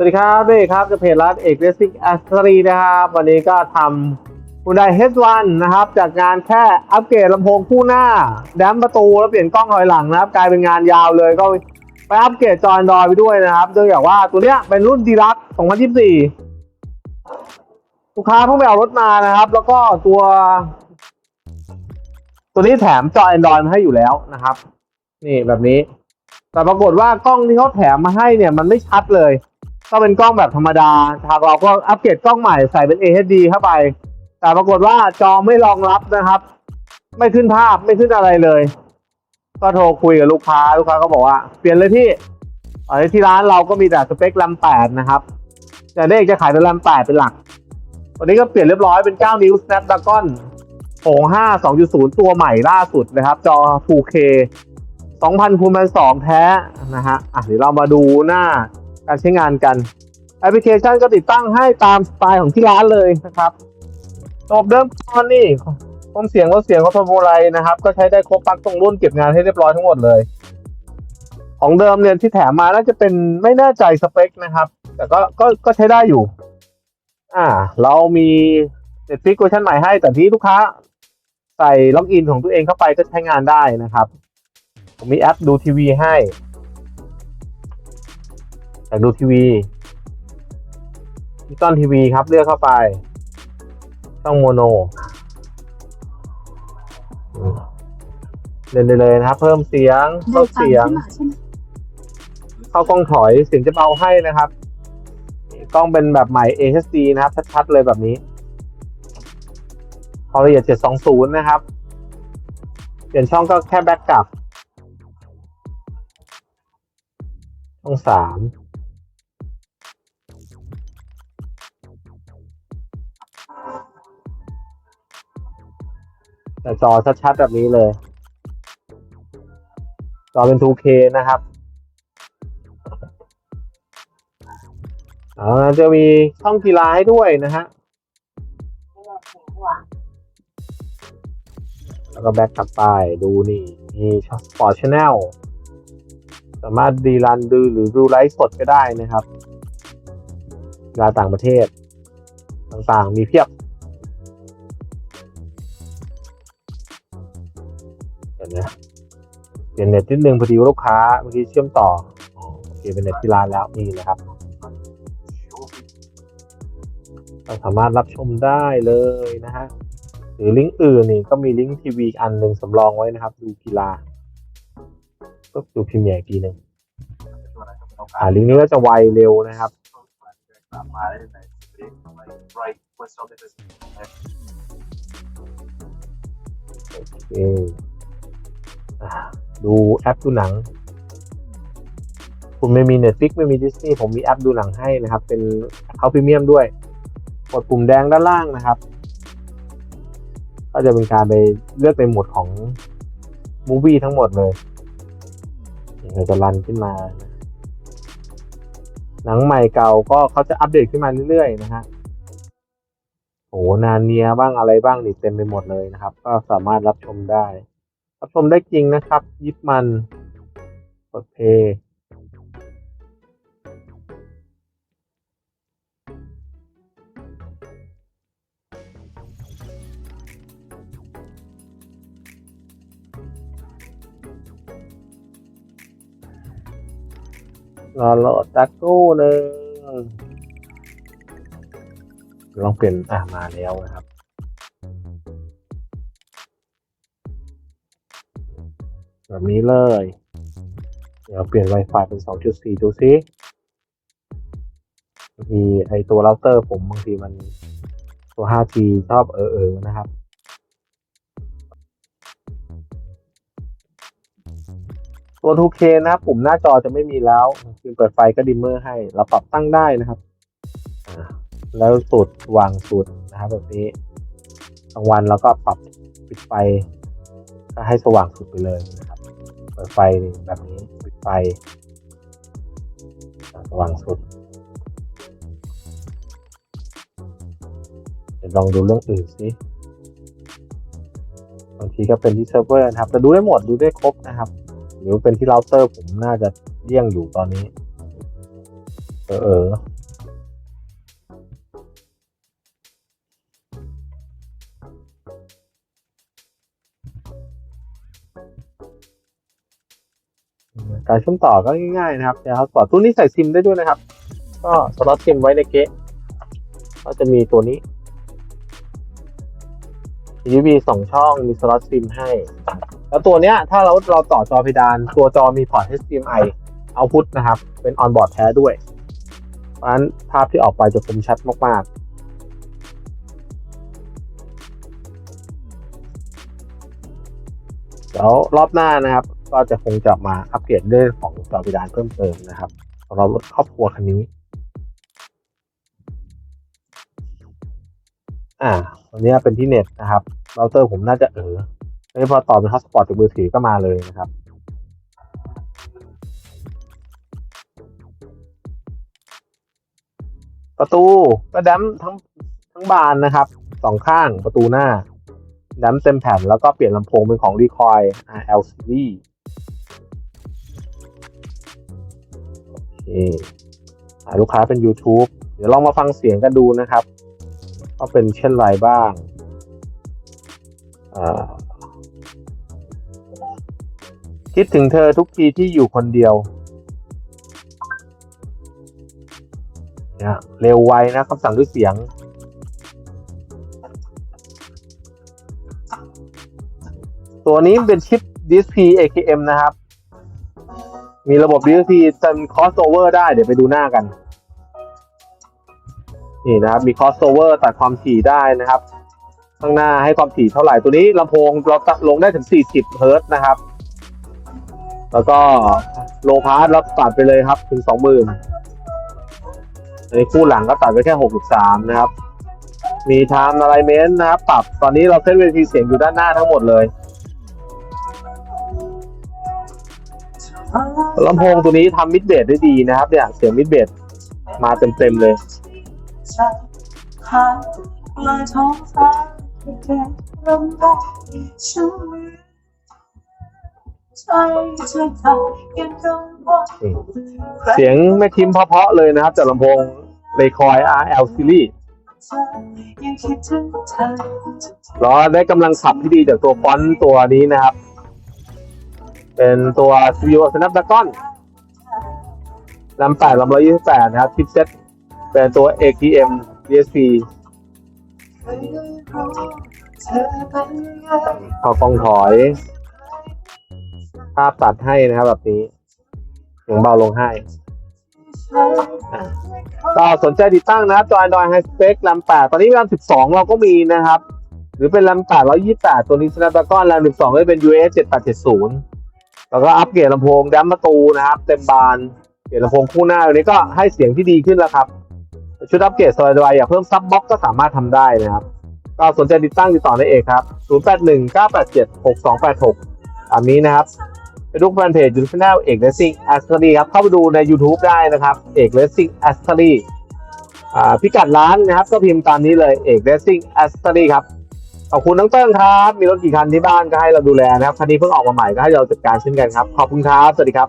สวัสดีครับเอกครับจะเพจร้านเอกเรซิ่งอัสรีนะครับ วันนี้ก็ทำ Hyundai H1 นะครับ จากงานแค่อัปเกรดลำโพงคู่หน้า แดมประตูแล้วเปลี่ยนกล้องถอยหลังนะครับ กลายเป็นงานยาวเลยก็ไปอัปเกรดจอ Android ไปด้วยนะครับเนื่องจากว่าตัวเนี้ยเป็นรุ่นดีลัก2024 ลูกค้าเพิ่งไปเอารถมานะครับ แล้วก็ตัว ตัวนี้แถมจอ Android มาให้อยู่แล้วนะครับ นี่แบบนี้ แต่ปรากฏว่ากล้องที่เขาแถมมาให้เนี่ย มันไม่ชัดเลย ก็เป็นกล้องแบบธรรมดาทางเราก็อัปเกรดกล้องใหม่ใส่เป็น AHD เข้าไป แต่ปรากฏว่าจอไม่รองรับนะครับ ไม่ขึ้นภาพไม่ขึ้นอะไรเลย ก็โทรคุยกับลูกค้าลูกค้าก็บอกว่าเปลี่ยนเลยพี่ตอนนี้ที่ร้านเราก็มีแต่สเปคแรม8นะครับ แต่เด็กจะขายแต่แรม8เป็นหลักวันนี้ก็เปลี่ยนเรียบร้อยเป็น 9 นิ้ว Snapdragon โถง5 2.0 ตัวใหม่ล่าสุดนะครับ จอ 2K 2,000คูณพันสองแท้นะฮะอะเดี๋ยวเรามาดูหน้า การใช้งานกันแอปพลิเคชันก็ติดตั้งให้ตามสไตล์ของที่ร้านเลยนะครับระบบเดิมตอนนี้คมเสียงลดเสียงคอนโทรลโมไรนะครับ ก็ใช้ได้ครบปั๊กตรงรุ่นเก็บงานให้เรียบร้อยทั้งหมดเลย ของเดิมเนี่ยที่แถมมาน่าจะเป็นไม่แน่ใจสเปคนะครับ แต่ก็ก็ก็ใช้ได้อยู่ อ่า เรามี Netflix เวอร์ชันใหม่ให้ แต่ที่ลูกค้าใส่ล็อกอินของตัวเองเข้าไปก็ใช้งานได้นะครับ ผมมีแอปดูทีวีให้ อยากดูทีวีดิจิตอลทีวีครับเลือกเข้าไป ช่องโมโนเล่นเลยนะครับ เพิ่มเสียงเพิ่มเสียง เข้ากล้องถอยเสียงจะเบาให้นะครับกล้องเป็นแบบใหม่ HD นะครับ ชัดๆเลยแบบนี้ความละเอียด 720 นะครับ เปลี่ยนช่องก็แค่แบ็กกลับ ช่องสาม แต่จอชัดๆแบบนี้เลย จอเป็น 2K นะครับอ่าจะมีช่องกีฬาให้ด้วยนะฮะแล้วก็แบ็กกลับไปดูนี่มีสปอร์ตชแนลสามารถดีรันดูหรือดูไลฟ์สดก็ได้นะครับกีฬาต่างประเทศ ต่างๆ มีเพียบ นไหมเปลี่ยนเน็ตนิดนึงพอดีลูกค้าเมื่อกี้เชื่อมต่อโอเคเป็นเน็ตที่ร้านแล้วนี่นะครับเราสามารถรับชมได้เลยนะฮะหรือลิงก์อื่นนี่ก็มีลิงก์ทีวีอันหนึ่งสำรองไว้นะครับ ดูกีฬาก็ดูพรีเมียร์อีกทีหนึ่งอ่าลิงก์นี้ก็จะไวเร็วนะครับโอเค ดูแอปดูหนัง คุณไม่มี Netflix ไม่มี Disney ผมมีแอปดูหนังให้นะครับ เป็นเขาพรีเมียมด้วย กดปุ่มแดงด้านล่างนะครับ ก็จะเป็นการไปเลือกในหมวดของมูวี่ทั้งหมดเลยเราจะรันขึ้นมาหนังใหม่เก่าก็เขาจะอัปเดตขึ้นมาเรื่อยๆนะฮะโอ้นานเนียบ้างอะไรบ้างนี่เต็มไปหมดเลยนะครับ ก็สามารถรับชมได้ รับชมได้จริงนะครับ ยิบมันกดเพย์รอรอตักกู้หนึ่งลองเปลี่ยนอะมาแล้วนะครับ แบบนี้เลย เดี๋ยวเปลี่ยน Wi-Fi เป็น 2.4 ดูซิบางทีไอตัวเราเตอร์ผมบางทีมันตัว 5G ชอบเออเออนะครับ ตัว 2K นะครับปุ่มหน้าจอจะไม่มีแล้ว คือเปิดไฟก็ดิมเมอร์ให้ เราปรับตั้งได้นะครับแล้วสุดวางสุดนะครับแบบนี้กลางวันเราก็ปรับปิดไฟก็ให้สว่างสุดไปเลยนะ ปิดไฟแบบนี้ปิดไฟสว่างสุดเดี๋ยวลองดูเรื่องอื่นสิบางทีก็เป็นที่เซิร์ฟเวอร์นะครับแต่ดูได้หมดดูได้ครบนะครับหรือเป็นที่เราเตอร์ผมน่าจะเลี่ยงอยู่ตอนนี้ เออเออ การเชื่อมต่อก็ง่ายๆนะครับแต่ครับต่อตู้นี้ใส่ซิมได้ด้วยนะครับ ก็สล็อตซิมไว้ในเกะก็จะมีตัวนี้ USB สองช่องมีสล็อตซิมให้ แล้วตัวเนี้ยถ้าเราเราต่อจอเพดาน ตัวจอมีพอร์ต HDMI เอาพุทนะครับ เป็นออนบอร์ดแท้ด้วย เพราะฉะนั้นภาพที่ออกไปจะคมชัดมากๆเดี๋ยวรอบหน้านะครับ ก็จะคงจะมาอัปเกรดเรื่องของจอเพดานเพิ่มเติมนะครับสำหรับรถครอบครัวคันนี้ อ่าตัวนี้เป็นที่เน็ตนะครับเราเตอร์ผมน่าจะเออไม่พอต่อเป็นฮอตสปอตจากมือถือก็มาเลยนะครับประตูก็ดัมทั้งทั้งบานนะครับสองข้างประตูหน้าดัมเต็มแผ่นแล้วก็เปลี่ยนลำโพงเป็นของรีคอย RL series โอเคอ่ลูกค้าเป็น YouTube เดี๋ยวลองมาฟังเสียงกันดูนะครับว่าเป็นเช่นไรบ้างคิดถึงเธอทุกทีที่อยู่คนเดียวเนี่ยเร็วไวนะคำสั่งด้วยเสียง ตัวนี้เป็นชิป DSP AKM นะครับ มีระบบ DSP จน crossover ได้เดี๋ยวไปดูหน้ากัน นี่นะครับ มี crossover ตัดความถี่ได้นะครับ ข้างหน้าให้ความถี่เท่าไหร่ตัวนี้ลำโพงเราตัดลงได้ถึง 40 เฮิร์ตซ์นะครับ แล้วก็โลพาสเราตัดไปเลยครับถึง 20,000ในคู่หลังก็ตัดไปแค่ 63 นะครับ มีไทม์อะไรเมนต์นะครับ ปรับตอนนี้เราเซตเวทีเสียงอยู่ด้านหน้าทั้งหมดเลย ลำโพงตัวนี้ทำมิดเบสได้ดีนะครับ เนี่ยเสียงมิดเบสมาเต็มๆเลยเลยท้องฟ้าแค่ลมพัดฉันลืมใจเธอทำยังกังวลนี่เสียงแม่คิมเพราะๆเลยนะครับจากลำโพงเลคอย RL series เธอยังคิดถึงเธอแล้วได้กำลังขับที่ดีจากตัวฟอนต์ตัวนี้นะครับ เป็นตัว Studio Snapdragon ลำแปดลำร้อยยี่สิบแปดนะครับชิปเซ็ตเป็นตัว ATM DSP ไม่รู้เธอเป็นไงพอกล้องถอย ภาพตัดให้นะครับแบบนี้เสียงเบาลงให้อะก็สนใจติดตั้งนะครับจอ Android High Spec ลำแปดตอนนี้ลำสิบสองเราก็มีนะครับ หรือเป็นลำแปดร้อยยี่แปดตัวนี้ Snapdragon ลำสิบสองก็เป็น US เจ็ด แล้วก็อัปเกรดลำโพงดัมประตูนะครับ เต็มบานเปลี่ยนลำโพงคู่หน้าตัวนี้ก็ให้เสียงที่ดีขึ้นแล้วครับ ชุดอัปเกรดสไลด์อยากเพิ่มซับบ็อกก็สามารถทำได้นะครับ ก็สนใจติดตั้งติดต่อได้เอกครับ 081 987 6286ตามนี้นะครับไปดูแฟนเพจยูทูบช anel เอก Racing a s t o r y ครับ เข้าไปดูใน YouTube ได้นะครับ เอก Racing a s t o r y อ่าพิกัดร้านนะครับ ก็พิมพ์ตามนี้เลยเอก Racing a s t o r y ครับ ขอบคุณน้องเติ้งครับ มีรถกี่คันที่บ้านก็ให้เราดูแลนะครับคันนี้เพิ่งออกมาใหม่ก็ให้เราจัดการเช่นกันครับ ขอบคุณครับ สวัสดีครับ